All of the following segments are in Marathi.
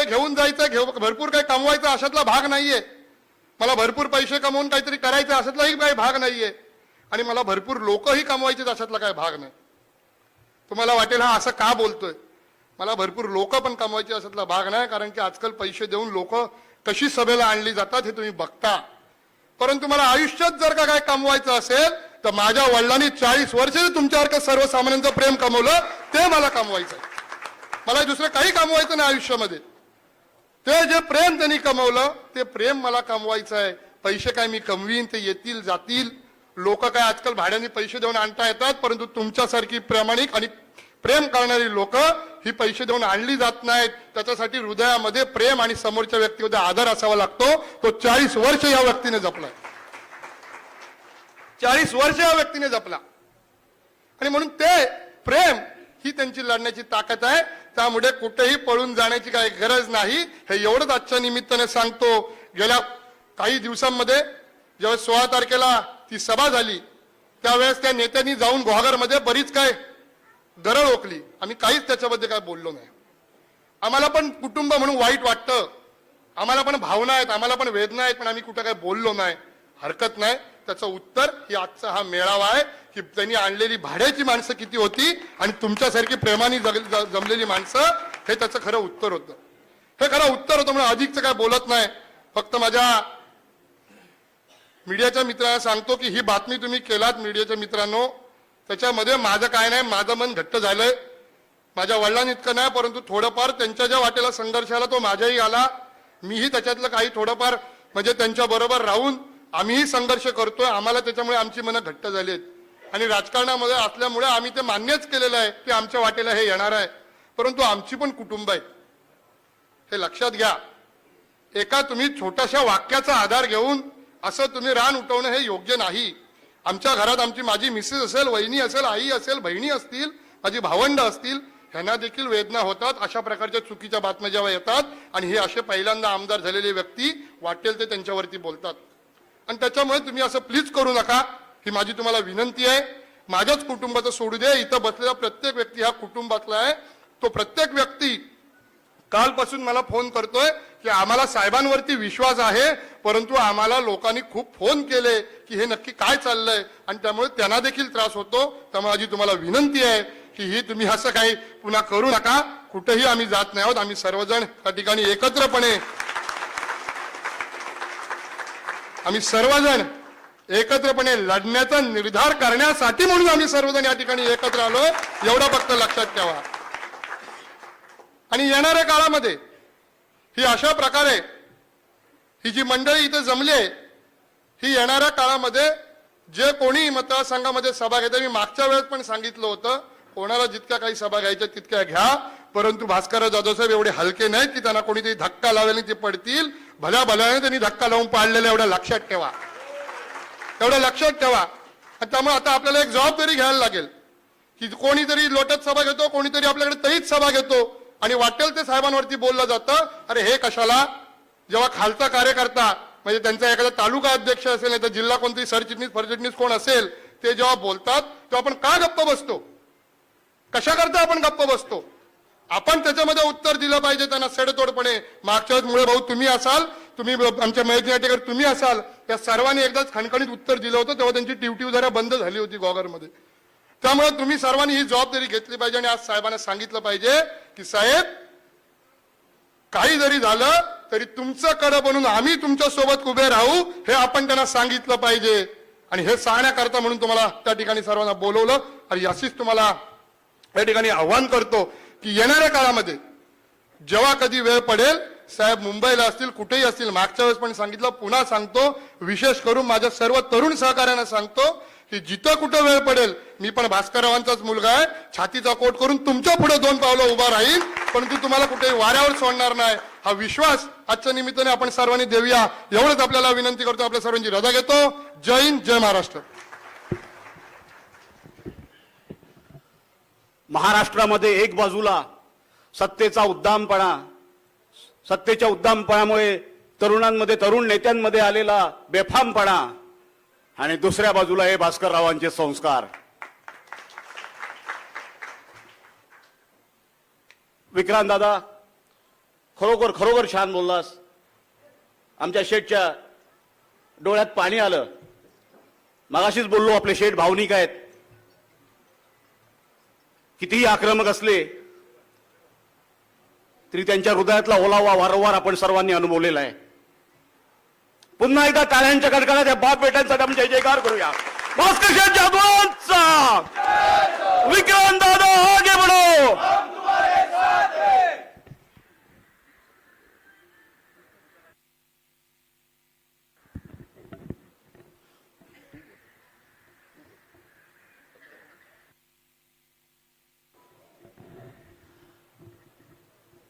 काय घेऊन जायचं घेऊ भरपूर काही कमवायचं अशातला भाग नाहीये. मला भरपूर पैसे कमवून काहीतरी करायचं अशातलाही काही भाग नाहीये. आणि मला भरपूर लोकही कमवायचे अशातला काही भाग नाही. तुम्हाला वाटेल हा असं का बोलतोय? मला भरपूर लोक पण कमवायचे अशातला भाग नाही कारण की आजकाल पैसे देऊन लोक कशी सभेला आणली जातात हे तुम्ही बघता. परंतु मला आयुष्यात जर का काय कमवायचं असेल तर माझ्या वडिलांनी चाळीस वर्ष तुमच्यासारखं सर्वसामान्यांचं प्रेम कमवलं ते मला कमवायचं आहे. मला दुसरं काही कमवायचं नाही आयुष्यामध्ये. ते जे प्रेम त्यांनी कमवलं ते प्रेम मला कमवायचं आहे. पैसे काय मी कमवीन ते येतील जातील. लोक काय आजकाल भाड्याने पैसे देऊन आणता येतात परंतु तुमच्यासारखी प्रामाणिक आणि प्रेम करणारी लोक ही पैसे देऊन आणली जात नाहीत. त्याच्यासाठी हृदयामध्ये प्रेम आणि समोरच्या व्यक्तीमध्ये आदर असावा लागतो. तो चाळीस वर्ष या व्यक्तीने जपला. चाळीस वर्ष या व्यक्तीने जपला. आणि म्हणून ते प्रेम ही त्यांची लढण्याची ताकद आहे. त्यामुळे कुठेही पळून जाण्याची काही गरज नाही. हे एवढंच आजच्या निमित्ताने सांगतो. गेल्या काही दिवसांमध्ये जेव्हा सोळा तारखेला ती सभा झाली त्यावेळेस त्या नेत्यांनी जाऊन गुहागरमध्ये बरीच काय दरळ ओकली आम्ही काहीच त्याच्याबद्दल काय बोललो नाही. आम्हाला पण कुटुंब म्हणून वाईट वाटतं. आम्हाला पण भावना आहेत आम्हाला पण वेदना आहेत पण आम्ही कुठं काय बोललो नाही. हरकत नाही. त्याचं उत्तर ही आजचा हा मेळावा आहे की त्यांनी आणलेली भाड्याची माणसं किती होती आणि तुमच्यासारखी प्रेमाने जग- जमलेली माणसं हे त्याचं खरं उत्तर होतं. हे खरं उत्तर होतं म्हणून अधिकचं काय बोलत नाही. फक्त माझ्या मीडियाच्या मित्रांना सांगतो की ही बातमी तुम्ही केलात मीडियाच्या मित्रांनो. त्याच्यामध्ये माझं काय नाही माझं मन घट्ट झालंय. माझ्या वडिलांनी इतकं नाही परंतु थोडंफार त्यांच्या ज्या वाटेला संघर्ष आला तो माझ्याही आला. मीही त्याच्यातलं काही थोडंफार म्हणजे त्यांच्या बरोबर राहून आम्हीही संघर्ष करतोय आम्हाला त्याच्यामुळे आमची मनं घट्ट झाली आहेत आणि राजकारणामध्ये असल्यामुळे आम्ही ते मान्यच केलेलं आहे की आमच्या वाटेला हे येणार आहे. परंतु आमची पण कुटुंब आहे हे लक्षात घ्या. एका तुम्ही छोट्याशा वाक्याचा आधार घेऊन असं तुम्ही रान उठवणं हे योग्य नाही. आमच्या घरात आमची माझी मिसेस असेल वहिनी असेल आई असेल बहिणी असतील माझी भावंड असतील ह्यांना देखील वेदना होतात. अशा प्रकारच्या चुकीच्या बातम्या जेव्हा येतात आणि हे असे पहिल्यांदा आमदार झालेले व्यक्ती वाटेल ते त्यांच्यावरती बोलतात. आणि त्याच्यामुळे तुम्ही असं प्लीज करू नका. ही माझी तुम्हाला विनंती आहे. माझ्याच कुटुंबाचं सोडू दे इथं बसलेला प्रत्येक व्यक्ती हा कुटुंबातला आहे. तो प्रत्येक व्यक्ती कालपासून मला फोन करतोय की आम्हाला साहेबांवरती विश्वास आहे परंतु आम्हाला लोकांनी खूप फोन केले की हे नक्की काय चाललंय आणि त्यामुळे त्यांना देखील त्रास होतो. त्यामुळे माझी तुम्हाला विनंती आहे की ही तुम्ही असं काही पुन्हा करू नका. कुठेही आम्ही जात नाही आहोत. आम्ही सर्वजण त्या ठिकाणी एकत्रपणे आम्ही सर्वजण एकत्रपणे लढण्याचा निर्धार करण्यासाठी म्हणून आम्ही सर्वजण या ठिकाणी एकत्र आलो एवढं फक्त लक्षात ठेवा. आणि येणाऱ्या काळामध्ये ही अशा प्रकारे ही जी मंडळी इथे जमली आहे, ही येणाऱ्या काळामध्ये जे कोणी मतदारसंघामध्ये सभा घेते मी मागच्या वेळेस पण सांगितलं होतं कोणाला जितक्या काही सभा घ्यायच्या तितक्या घ्या. परंतु भास्कर जाधव साहेब एवढे हलके नाहीत की त्यांना कोणीतरी धक्का लावेल ते पडतील. भल्या भल्याने त्यांनी धक्का लावून पाळलेला एवढं लक्षात ठेवा. एवढं लक्षात ठेवा. त्यामुळे आता आपल्याला एक जबाबदारी घ्यायला लागेल की कोणीतरी लोटत सभा घेतो कोणीतरी आपल्याकडे तईच सभा घेतो आणि वाटेल ते साहेबांवरती बोललं जातं अरे हे कशाला? जेव्हा खालचा कार्यकर्ता म्हणजे त्यांचा एखादा तालुका अध्यक्ष असेल नाही तर जिल्हा कोणतरी सरचिटणीस फरचिटणीस कोण असेल ते जेव्हा बोलतात तेव्हा आपण का गप्प बसतो? कशा करता आपण गप्प बसतो? आपण त्याच्यामध्ये उत्तर दिलं पाहिजे त्यांना सडतोडपणे. मागच्या वेळेस मुळे भाऊ तुम्ही असाल तुम्ही आमच्या मयत तुम्ही असाल या सर्वांनी एकदाच खणखणीत उत्तर दिलं होतं तेव्हा त्यांची टिवटिव जरा बंद झाली होती गॉगरमध्ये त्यामुळे तुम्ही सर्वांनी ही जबाबदारी घेतली पाहिजे आणि आज साहेबांना सांगितलं पाहिजे की साहेब काही जरी झालं तरी तुमचं कडं बनून आम्ही तुमच्यासोबत उभे राहू हे आपण त्यांना सांगितलं पाहिजे. आणि हे सांगण्याकरता म्हणून तुम्हाला त्या ठिकाणी सर्वांना बोलवलं. आणि अशीच तुम्हाला या ठिकाणी आव्हान करतो. की येणाऱ्या काळामध्ये जेव्हा कधी वेळ पडेल साहेब मुंबईला असतील कुठेही असतील मागच्या वेळेस पण सांगितलं पुन्हा सांगतो विशेष करून माझ्या सर्व तरुण सहकार्यांना सांगतो की जिथं कुठं वेळ पडेल मी पण भास्कररावांचाच मुलगा आहे छातीचा कोट करून तुमच्यापुढे दोन पावलं उभा राहील परंतु तुम्हाला कुठेही वाऱ्यावर सोडणार नाही. हा विश्वास आजच्या निमित्ताने आपण सर्वांनी देऊया एवढंच आपल्याला विनंती करतो आपल्या सर्वांची रजा घेतो. जय हिंद जय महाराष्ट्र. महाराष्ट्रामध्ये एक बाजूला सत्तेचा उद्दामपणा सत्तेच्या उद्दामपणामुळे तरुणांमध्ये तरुण नेत्यांमध्ये आलेला बेफामपणा आणि दुसऱ्या बाजूला हे भास्कररावांचे संस्कार. विक्रांत दादा खरोखर खरोखर छान बोललास. आमच्या शेठच्या डोळ्यात पाणी आलं. मगाशीच बोललो आपले शेठ भावनिक आहेत. कितीही आक्रमक असले तरी त्यांच्या हृदयातला ओलावा वारंवार आपण सर्वांनी अनुभवलेला आहे. पुन्हा एकदा टाळ्यांच्या कडकडात या बाप बेटांसाठी आपण जय जयकार करूया. भास्कर शेठ जाधवांचा! विक्रांत दादा आगे बढो!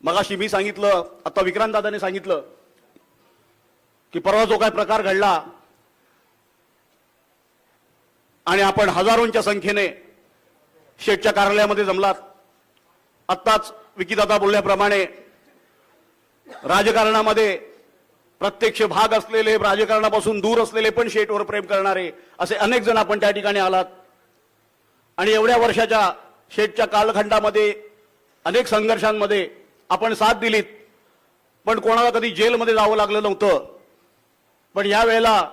मगाशी मी सांगितलं आता विक्रांत दादाने सांगितलं की परवा जो काय प्रकार घडला आणि आपण हजारोंच्या संख्येने शेठच्या कार्यालयामध्ये जमलात. आत्ताच विकीदादा बोलल्याप्रमाणे राजकारणामध्ये प्रत्यक्ष भाग असलेले राजकारणापासून दूर असलेले पण शेठवर प्रेम करणारे असे अनेक जण आपण त्या ठिकाणी आलात. आणि एवढ्या वर्षाच्या शेठच्या कालखंडामध्ये अनेक संघर्षांमध्ये आपण साथ दिलीत. पण कोणाला कधी जेलमध्ये जावं लागलं नव्हतं. पण या वेळेला